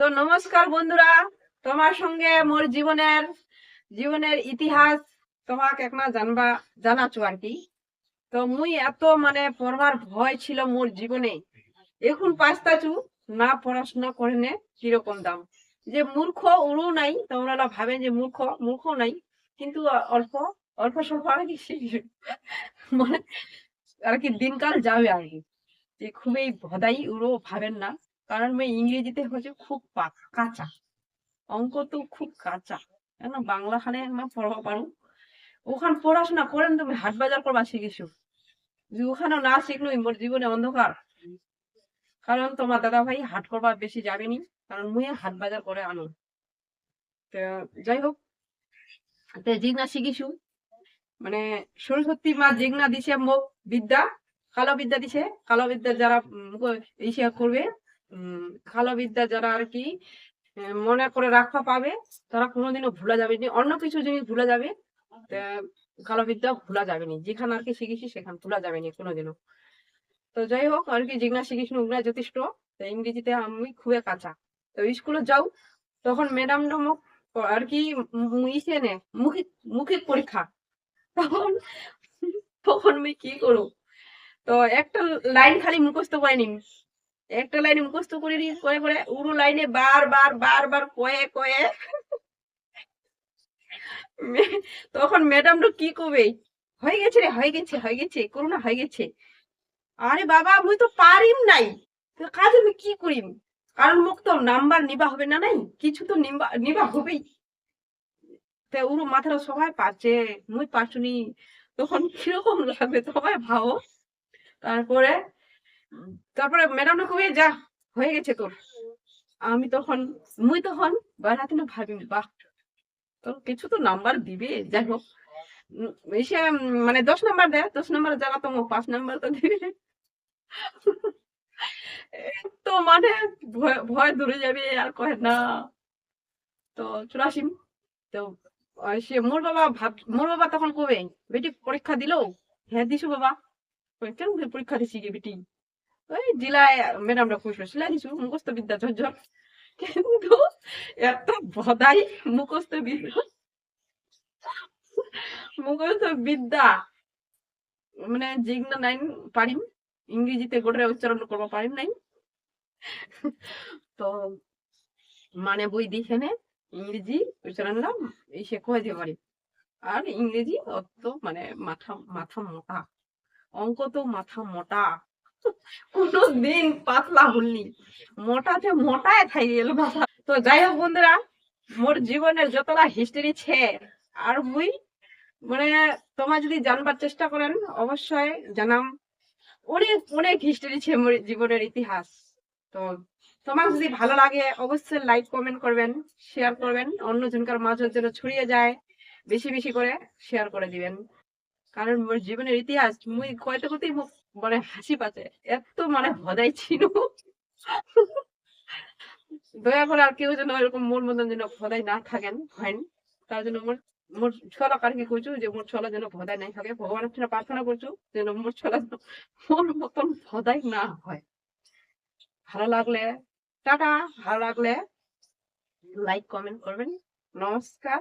তো নমস্কার বন্ধুরা, তোমার সঙ্গে মোর জীবনের জীবনের ইতিহাস তোমাকে একনা জানবা, জানাচ্ছো আর কি তো মুই এত মানে পড়বার ভয় ছিল মোর জীবনে। এখন পাস্তাচু না পড়াশোনা করে নে কীরকম দাম। যে মূর্খ উড়ু নাই, তোমরা ভাবেন যে মূর্খ মূর্খ নাই, কিন্তু অল্প অল্প স্বল্প আর কি মানে আর কি দিনকাল যাবে আর কি যে খুবই ভদাই উড়ো ভাবেন না। কারণ আমি ইংরেজিতে হচ্ছে খুব কাঁচা অঙ্ক তো খুব কাঁচা। কেন? বাংলা খানে আমরা পড়বা পারো। ওখানে পড়াশোনা করেন তুমি, হাট বাজার করবা শিখিছো যে ওখানে না শিখলো মোর জীবনে অন্ধকার। কারণ তোমার দাদা ভাই হাট করবা বেশি যাবেনি কারণ মুই হাট বাজার করে আনো। তো যাই হোক, তো জিগনা শিখিছু মানে সরস্বতী মা জিগনা দিছে মোক বিদ্যা, কালো বিদ্যা দিছে। কালো বিদ্যা যারা ইসে করবে উম, কালো বিদ্যা যারা আর কি মনে করে রাখা পাবে তারা কোনোদিনও ভুলা যাবে অন্য কিছু জিনিস ভুলা যাবে তা কালো বিদ্যা ভুলা যাবে না। যেখানে আর কি শিখেছি সেখানে ভুলা যাবে না কোনোদিনও। তো যাই হোক আর কি জিজ্ঞাসা শিখিস ওগুলা যথেষ্ট। ইংরেজিতে আমি খুবই কাঁচা। তো স্কুলে যাও তখন ম্যাডাম মোক আর কি ইসে নে মুখিক মুখিক পরীক্ষা। তখন তখন আমি কি করব? তো একটা লাইন খালি মুখস্থ করে নিম একটা লাইন মুখস্থ করে করে করে। উড়ো লাইনে বার বার বার বার, কয়ে কয়ে। তখন ম্যাডাম তো কি করবে? হয়ে গেছে রে, হয়ে গেছে হয়ে গেছে করোনা হয়ে গেছে। আরে বাবা, মুই তো পারিম নাই। কাজ আমি কি করিম? কারণ মুখ তো নাম্বার নিবা হবে না নাই? কিছু তো নিবা নিবা হবেই। তা ওর মাথাটা সবাই পাচ্ছে মুই পারছুনি। তখন কীরকম লাগবে সবাই ভাবো। তারপরে তারপরে ম্যাডাম কবে যা, হয়ে গেছে তোর। আমি তখন, মুই তখন বেড়াতে না ভাবি, বাহ, তোর কিছু তো নাম্বার দিবে, যাই হোক। এসে মানে দশ নাম্বার দেয়, দশ নাম্বার জায়গা তো পাঁচ নাম্বার তো দিবে। তো মানে ভয় দূরে যাবে, আর কহে না। তো চলে আসিম। তো সে মোর বাবা ভাব, মোর বাবা তখন কবে বেটি, পরীক্ষা দিলো? হ্যাঁ দিছো বাবা। কেন পরীক্ষা দিছি গে, বেটি? ওই বিদ্যা কিন্তু মানে নাইন পারিম। ইংরেজিতে গোটে উচ্চারণ করব, পারিম নাই। তো মানে বই দেখে নে, ইংরেজি উচ্চারণটা এই সে কয়ে পারি আর ইংরেজি অত মানে মাথা মাথা মোটা। অঙ্ক তো মাথা মোটা। কোনো দিন পাতলা হলনি মোটাতে মোটায় থাই গেল মাথা তো যাই হোক বন্ধুরা, মোর জীবনের যতটা হিস্টরি ছে, আর মুই মানে তোমার যদি জানবার চেষ্টা করেন, অবশ্যই জানাম। অনেক অনেক হিস্টরি ছে মোর জীবনের ইতিহাস। তো তোমার যদি ভালো লাগে, অবশ্যই লাইক কমেন্ট করবেন শেয়ার করবেন। অন্য জনকার মাঝে যেন ছড়িয়ে যায়, বেশি বেশি করে শেয়ার করে দিবেন। কারণ মোর জীবনের ইতিহাস, মুই কয়তে কতেই মুখ মানে হাসি পাচ্ছে এত মানে ভদাই ছিল। দয়া করে আর কেউ যেন এরকম মোর মতন যেন ভদাই না থাকেন হয় তার জন্য মোর মোর ছলা কারকে কইছো যে মোর ছলা যেন ভদাই নাই থাকে। ভগবানের কাছে প্রার্থনা করছ যেন মোর ছলা যেন মোর মতন ভদাই না হয়। ভালো লাগলে, টাটা, ভালো লাগলে লাইক কমেন্ট করবেন। নমস্কার।